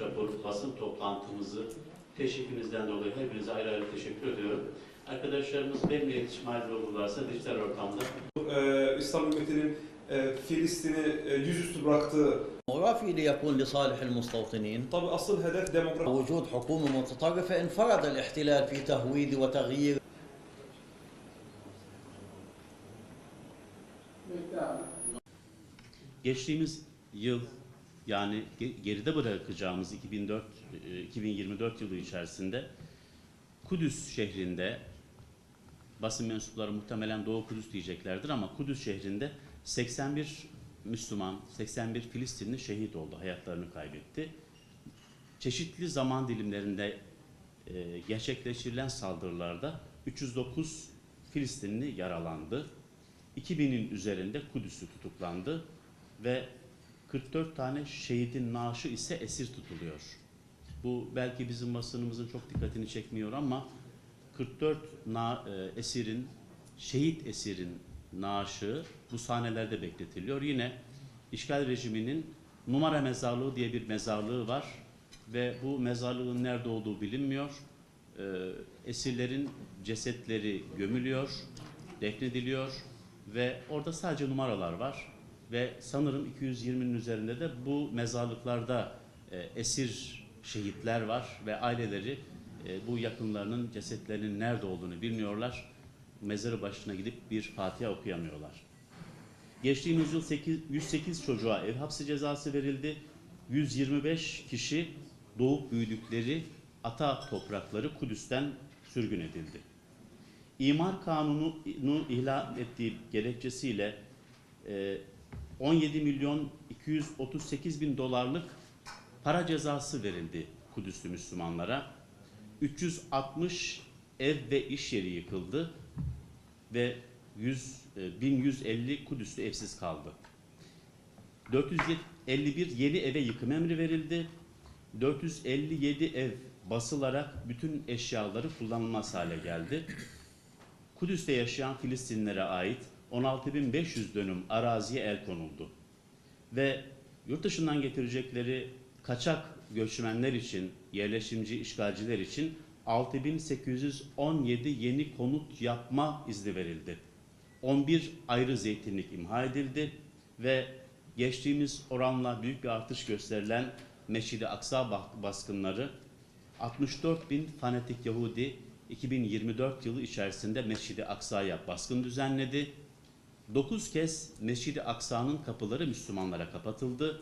raporu basın toplantımızı teşvikinizden dolayı hepinize ayrı ayrı teşekkür ediyorum. Arkadaşlarımız benimle iletişim halinde olurlarsa dijital ortamda Ee, İslam ümmetinin e, Filistin'i e, yüzüstü bıraktığı وفي ليكون لصالح المستوطنين tabi asıl hedef demokrasi وجود حكومة متطرفة انفرد الاحتلال في تهويد وتغيير Geçtiğimiz yıl yani ge- geride bırakacağımız 2004 e, 2024 yılı içerisinde Kudüs şehrinde basın mensupları muhtemelen Doğu Kudüs diyeceklerdir ama Kudüs şehrinde 81 Müslüman, 81 Filistinli şehit oldu, hayatlarını kaybetti. Çeşitli zaman dilimlerinde e, gerçekleştirilen saldırılarda 309 Filistinli yaralandı. 2000'in üzerinde Kudüs'ü tutuklandı ve 44 tane şehidin naaşı ise esir tutuluyor. Bu belki bizim basınımızın çok dikkatini çekmiyor ama 44 na, e, esirin, şehit esirin naaşı bu sahnelerde bekletiliyor. Yine işgal rejiminin numara mezarlığı diye bir mezarlığı var ve bu mezarlığın nerede olduğu bilinmiyor. E, esirlerin cesetleri gömülüyor, defnediliyor ve orada sadece numaralar var ve sanırım 220'nin üzerinde de bu mezarlıklarda e, esir şehitler var ve aileleri e, bu yakınlarının cesetlerinin nerede olduğunu bilmiyorlar. Mezarı başına gidip bir Fatiha okuyamıyorlar. Geçtiğimiz yıl 8, 108 çocuğa ev hapsi cezası verildi. 125 kişi doğup büyüdükleri ata toprakları Kudüs'ten sürgün edildi. İmar kanunu ihlal ettiği gerekçesiyle e, 17 milyon 238 bin dolarlık para cezası verildi Kudüs'lü Müslümanlara. 360 ev ve iş yeri yıkıldı ve 100, e, 1150 Kudüs'lü evsiz kaldı. 451 yeni eve yıkım emri verildi. 457 ev basılarak bütün eşyaları kullanılmaz hale geldi. Kudüs'te yaşayan Filistinlere ait 16.500 dönüm araziye el konuldu. Ve yurt dışından getirecekleri kaçak göçmenler için, yerleşimci işgalciler için 6817 yeni konut yapma izni verildi. 11 ayrı zeytinlik imha edildi ve geçtiğimiz oranla büyük bir artış gösterilen Meşid-i Aksa baskınları 64 bin fanatik Yahudi 2024 yılı içerisinde Mescid-i Aksa'ya baskın düzenledi. 9 kez Mescid-i Aksa'nın kapıları Müslümanlara kapatıldı.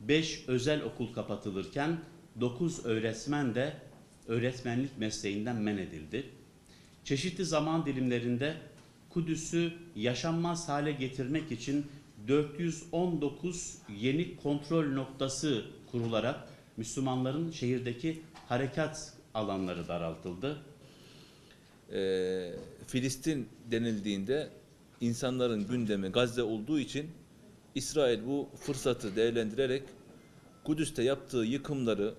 5 özel okul kapatılırken 9 öğretmen de öğretmenlik mesleğinden men edildi. Çeşitli zaman dilimlerinde Kudüs'ü yaşanmaz hale getirmek için 419 yeni kontrol noktası kurularak Müslümanların şehirdeki harekat alanları daraltıldı. e, Filistin denildiğinde insanların gündemi Gazze olduğu için İsrail bu fırsatı değerlendirerek Kudüs'te yaptığı yıkımları,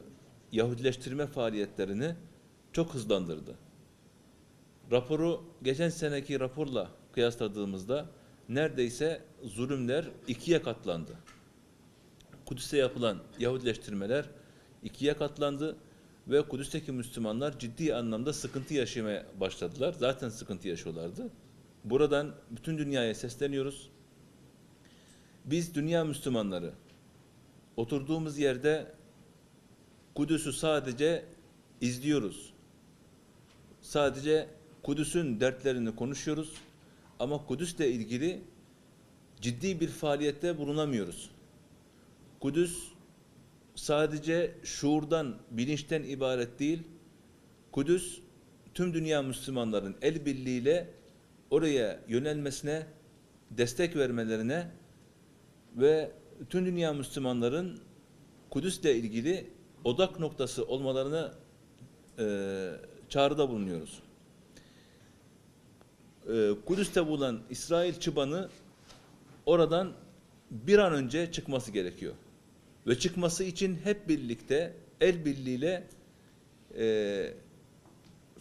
Yahudileştirme faaliyetlerini çok hızlandırdı. Raporu geçen seneki raporla kıyasladığımızda neredeyse zulümler ikiye katlandı. Kudüs'te yapılan Yahudileştirmeler ikiye katlandı ve Kudüs'teki Müslümanlar ciddi anlamda sıkıntı yaşamaya başladılar. Zaten sıkıntı yaşıyorlardı. Buradan bütün dünyaya sesleniyoruz. Biz dünya Müslümanları oturduğumuz yerde Kudüs'ü sadece izliyoruz. Sadece Kudüs'ün dertlerini konuşuyoruz ama Kudüs'le ilgili ciddi bir faaliyette bulunamıyoruz. Kudüs sadece şuurdan, bilinçten ibaret değil, Kudüs tüm dünya Müslümanların el birliğiyle oraya yönelmesine, destek vermelerine ve tüm dünya Müslümanların Kudüs'le ilgili odak noktası olmalarına e, çağrıda bulunuyoruz. E, Kudüs'te bulunan İsrail çıbanı oradan bir an önce çıkması gerekiyor. Ve çıkması için hep birlikte el birliğiyle e,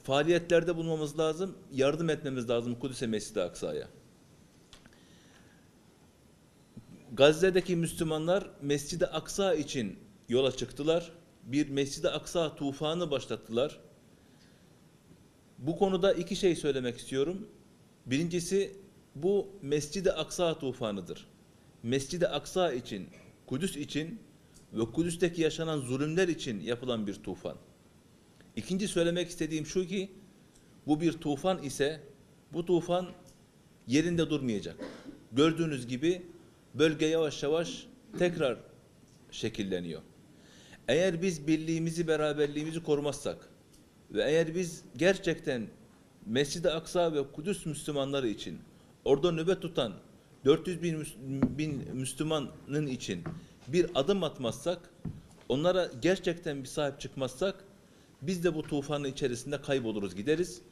faaliyetlerde bulunmamız lazım, yardım etmemiz lazım Kudüs'e Mescid-i Aksa'ya. Gazze'deki Müslümanlar Mescid-i Aksa için yola çıktılar. bir Mescid-i Aksa tufanı başlattılar. Bu konuda iki şey söylemek istiyorum. Birincisi bu Mescid-i Aksa tufanıdır. Mescid-i Aksa için, Kudüs için ve Kudüs'teki yaşanan zulümler için yapılan bir tufan. İkinci söylemek istediğim şu ki bu bir tufan ise bu tufan yerinde durmayacak. Gördüğünüz gibi bölge yavaş yavaş tekrar şekilleniyor. Eğer biz birliğimizi, beraberliğimizi korumazsak ve eğer biz gerçekten Mescid-i Aksa ve Kudüs Müslümanları için orada nöbet tutan 400 bin, bin Müslümanın için bir adım atmazsak, onlara gerçekten bir sahip çıkmazsak biz de bu tufanın içerisinde kayboluruz gideriz